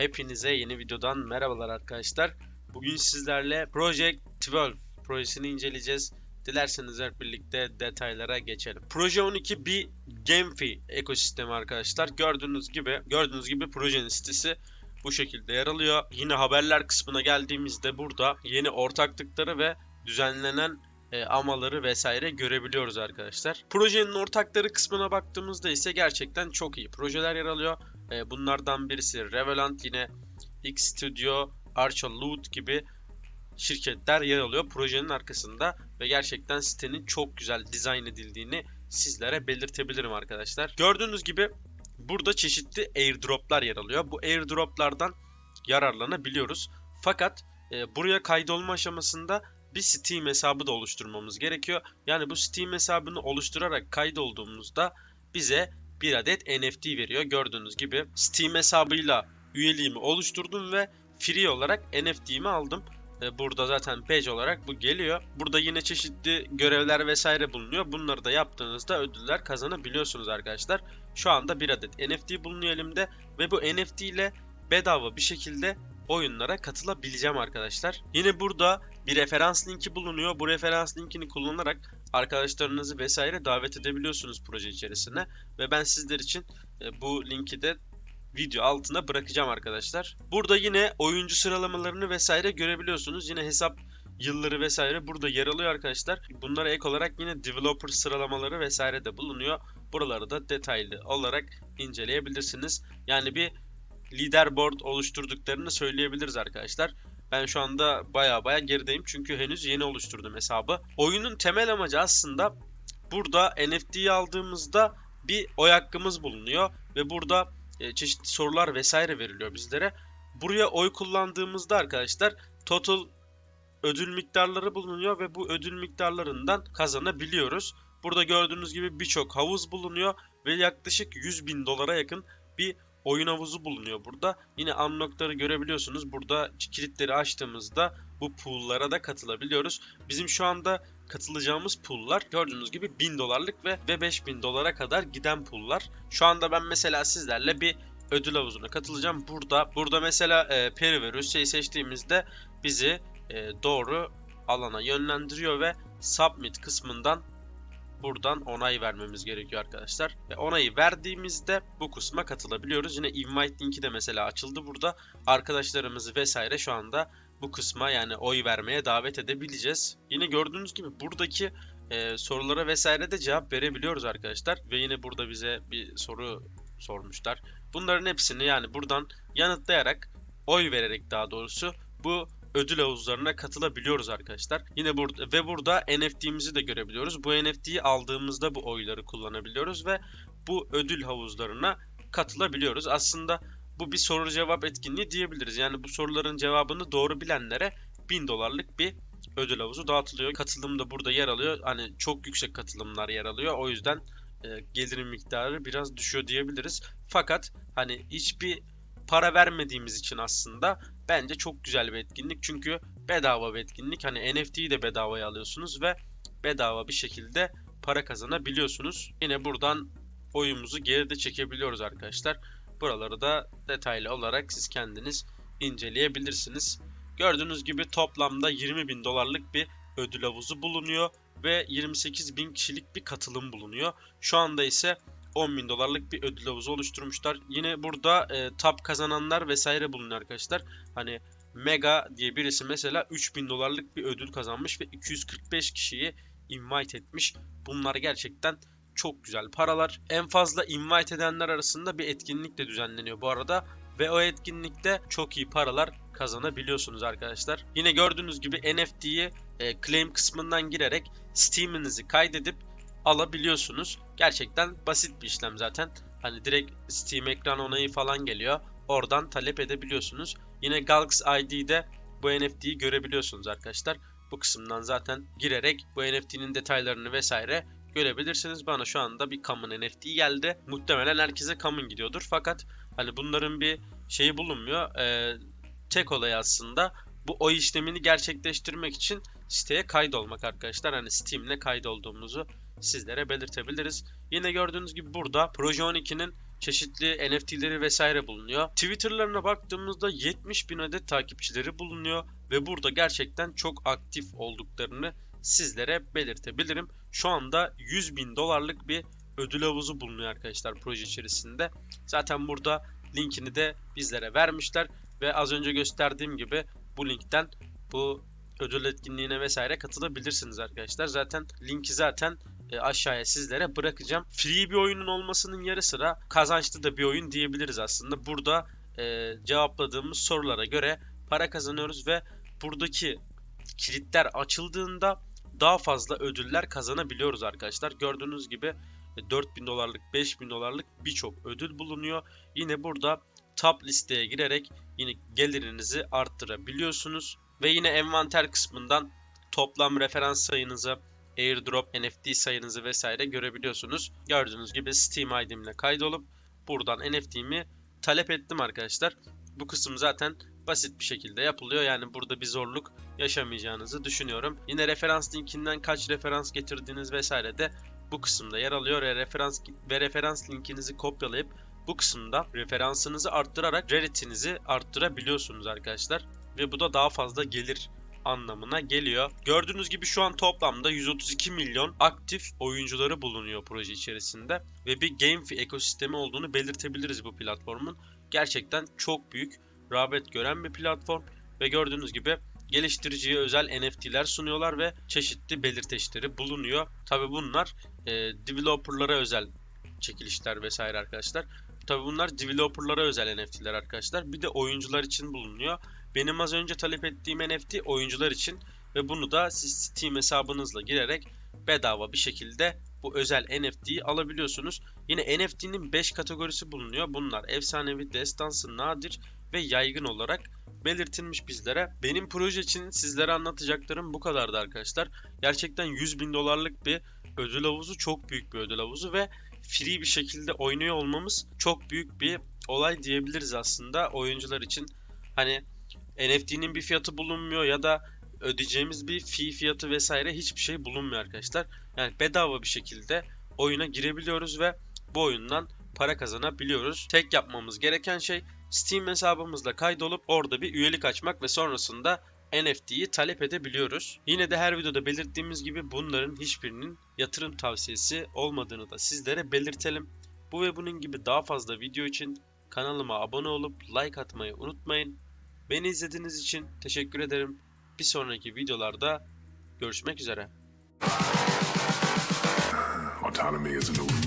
Hepinize yeni videodan merhabalar arkadaşlar. Bugün sizlerle Project 12 projesini inceleyeceğiz. Dilerseniz hep birlikte detaylara geçelim. Proje 12 bir GameFi ekosistemi arkadaşlar. Gördüğünüz gibi gördüğünüz gibi projenin sitesi bu şekilde yer alıyor. Yine haberler kısmına geldiğimizde burada yeni ortaklıkları ve düzenlenen e, amaları vesaire görebiliyoruz arkadaşlar. Projenin ortakları kısmına baktığımızda ise gerçekten çok iyi projeler yer alıyor. E, bunlardan birisi Revelant yine X Studio, Archer Loot gibi şirketler yer alıyor projenin arkasında ve gerçekten sitenin çok güzel dizayn edildiğini sizlere belirtebilirim arkadaşlar. Gördüğünüz gibi burada çeşitli airdroplar yer alıyor. Bu airdroplardan yararlanabiliyoruz. Fakat e, buraya kaydolma aşamasında bir Steam hesabı da oluşturmamız gerekiyor. Yani bu Steam hesabını oluşturarak kaydolduğumuzda bize bir adet NFT veriyor. Gördüğünüz gibi Steam hesabıyla üyeliğimi oluşturdum ve free olarak NFT'mi aldım. E, Burada zaten page olarak bu geliyor. Burada yine çeşitli görevler vesaire bulunuyor. Bunları da yaptığınızda ödüller kazanabiliyorsunuz arkadaşlar. Şu anda bir adet NFT bulunuyor elimde ve bu NFT ile bedava bir şekilde oyunlara katılabileceğim arkadaşlar. Yine burada bir referans linki bulunuyor. Bu referans linkini kullanarak arkadaşlarınızı vesaire davet edebiliyorsunuz proje içerisine ve ben sizler için e, bu linki de video altına bırakacağım arkadaşlar. Burada yine oyuncu sıralamalarını vesaire görebiliyorsunuz. Yine hesap yılları vesaire burada yer alıyor arkadaşlar. Bunlara ek olarak yine developer sıralamaları vesaire de bulunuyor. Buraları da detaylı olarak inceleyebilirsiniz. Yani bir leaderboard oluşturduklarını söyleyebiliriz arkadaşlar. Ben şu anda baya baya gerideyim çünkü henüz yeni oluşturdum hesabı. Oyunun temel amacı aslında burada NFT'yi aldığımızda bir oy hakkımız bulunuyor ve burada e, çeşitli sorular vesaire veriliyor bizlere. Buraya oy kullandığımızda arkadaşlar total ödül miktarları bulunuyor ve bu ödül miktarlarından kazanabiliyoruz. Burada gördüğünüz gibi birçok havuz bulunuyor ve yaklaşık 100 bin dolara yakın bir oyun havuzu bulunuyor burada. Yine unlockları görebiliyorsunuz. Burada kilitleri açtığımızda bu pool'lara da katılabiliyoruz. Bizim şu anda katılacağımız pool'lar gördüğünüz gibi 1000 dolarlık ve, ve 5000 dolara kadar giden pool'lar. Şu anda ben mesela sizlerle bir ödül havuzuna katılacağım. Burada burada mesela e, Peri ve Rusya'yı seçtiğimizde bizi e, doğru alana yönlendiriyor ve submit kısmından buradan onay vermemiz gerekiyor arkadaşlar. Ve onayı verdiğimizde bu kısma katılabiliyoruz. Yine invite linki de mesela açıldı burada. Arkadaşlarımızı vesaire şu anda bu kısma yani oy vermeye davet edebileceğiz. Yine gördüğünüz gibi buradaki e, sorulara vesaire de cevap verebiliyoruz arkadaşlar. Ve yine burada bize bir soru sormuşlar. Bunların hepsini yani buradan yanıtlayarak oy vererek daha doğrusu bu ödül havuzlarına katılabiliyoruz arkadaşlar. Yine burada ve burada NFT'mizi de görebiliyoruz. Bu NFT'yi aldığımızda bu oyları kullanabiliyoruz ve bu ödül havuzlarına katılabiliyoruz. Aslında bu bir soru cevap etkinliği diyebiliriz. Yani bu soruların cevabını doğru bilenlere 1000 dolarlık bir ödül havuzu dağıtılıyor. Katılım da burada yer alıyor. Hani çok yüksek katılımlar yer alıyor. O yüzden e, gelirin miktarı biraz düşüyor diyebiliriz. Fakat hani hiçbir para vermediğimiz için aslında bence çok güzel bir etkinlik. Çünkü bedava bir etkinlik. Hani NFT'yi de bedavaya alıyorsunuz ve bedava bir şekilde para kazanabiliyorsunuz. Yine buradan oyumuzu geride çekebiliyoruz arkadaşlar. Buraları da detaylı olarak siz kendiniz inceleyebilirsiniz. Gördüğünüz gibi toplamda 20 bin dolarlık bir ödül havuzu bulunuyor ve 28 bin kişilik bir katılım bulunuyor. Şu anda ise 10 bin dolarlık bir ödül havuzu oluşturmuşlar. Yine burada e, top kazananlar vesaire bulunuyor arkadaşlar. Hani Mega diye birisi mesela 3000 dolarlık bir ödül kazanmış ve 245 kişiyi invite etmiş. Bunlar gerçekten çok güzel paralar. En fazla invite edenler arasında bir etkinlik de düzenleniyor bu arada. Ve o etkinlikte çok iyi paralar kazanabiliyorsunuz arkadaşlar. Yine gördüğünüz gibi NFT'yi e, claim kısmından girerek Steam'inizi kaydedip alabiliyorsunuz. Gerçekten basit bir işlem zaten. Hani direkt Steam ekran onayı falan geliyor. Oradan talep edebiliyorsunuz. Yine Galx ID'de bu NFT'yi görebiliyorsunuz arkadaşlar. Bu kısımdan zaten girerek bu NFT'nin detaylarını vesaire görebilirsiniz. Bana şu anda bir Common NFT geldi. Muhtemelen herkese Common gidiyordur. Fakat hani bunların bir şeyi bulunmuyor. Ee, tek olay aslında bu oy işlemini gerçekleştirmek için siteye kaydolmak arkadaşlar. Hani Steam'le kaydolduğumuzu sizlere belirtebiliriz. Yine gördüğünüz gibi burada Proje 12'nin çeşitli NFT'leri vesaire bulunuyor. Twitter'larına baktığımızda 70 bin adet takipçileri bulunuyor ve burada gerçekten çok aktif olduklarını sizlere belirtebilirim. Şu anda 100 bin dolarlık bir ödül havuzu bulunuyor arkadaşlar proje içerisinde. Zaten burada linkini de bizlere vermişler ve az önce gösterdiğim gibi bu linkten bu ödül etkinliğine vesaire katılabilirsiniz arkadaşlar. Zaten linki zaten e, aşağıya sizlere bırakacağım. Free bir oyunun olmasının yarı sıra kazançlı da bir oyun diyebiliriz aslında. Burada e, cevapladığımız sorulara göre para kazanıyoruz ve buradaki kilitler açıldığında daha fazla ödüller kazanabiliyoruz arkadaşlar. Gördüğünüz gibi e, 4000 dolarlık, 5000 dolarlık birçok ödül bulunuyor. Yine burada top listeye girerek yine gelirinizi arttırabiliyorsunuz. Ve yine envanter kısmından toplam referans sayınızı, airdrop, NFT sayınızı vesaire görebiliyorsunuz. Gördüğünüz gibi Steam ID'imle kaydolup buradan NFT'mi talep ettim arkadaşlar. Bu kısım zaten basit bir şekilde yapılıyor. Yani burada bir zorluk yaşamayacağınızı düşünüyorum. Yine referans linkinden kaç referans getirdiğiniz vesaire de bu kısımda yer alıyor ve referans ve referans linkinizi kopyalayıp bu kısımda referansınızı arttırarak rarity'nizi arttırabiliyorsunuz arkadaşlar. Ve bu da daha fazla gelir anlamına geliyor. Gördüğünüz gibi şu an toplamda 132 milyon aktif oyuncuları bulunuyor proje içerisinde ve bir GameFi ekosistemi olduğunu belirtebiliriz bu platformun. Gerçekten çok büyük rağbet gören bir platform ve gördüğünüz gibi geliştiriciye özel NFT'ler sunuyorlar ve çeşitli belirteçleri bulunuyor. Tabi bunlar e, developerlara özel çekilişler vesaire arkadaşlar. Tabi bunlar developerlara özel NFT'ler arkadaşlar. Bir de oyuncular için bulunuyor. Benim az önce talep ettiğim NFT oyuncular için ve bunu da siz Steam hesabınızla girerek bedava bir şekilde bu özel NFT'yi alabiliyorsunuz. Yine NFT'nin 5 kategorisi bulunuyor. Bunlar efsanevi, destansı, nadir ve yaygın olarak belirtilmiş bizlere. Benim proje için sizlere anlatacaklarım bu kadardı arkadaşlar. Gerçekten 100 bin dolarlık bir ödül havuzu, çok büyük bir ödül havuzu ve free bir şekilde oynuyor olmamız çok büyük bir olay diyebiliriz aslında oyuncular için. Hani NFT'nin bir fiyatı bulunmuyor ya da ödeyeceğimiz bir fee fiyatı vesaire hiçbir şey bulunmuyor arkadaşlar. Yani bedava bir şekilde oyuna girebiliyoruz ve bu oyundan para kazanabiliyoruz. Tek yapmamız gereken şey Steam hesabımızla kaydolup orada bir üyelik açmak ve sonrasında NFT'yi talep edebiliyoruz. Yine de her videoda belirttiğimiz gibi bunların hiçbirinin yatırım tavsiyesi olmadığını da sizlere belirtelim. Bu ve bunun gibi daha fazla video için kanalıma abone olup like atmayı unutmayın. Beni izlediğiniz için teşekkür ederim. Bir sonraki videolarda görüşmek üzere. Autonomy is an illusion.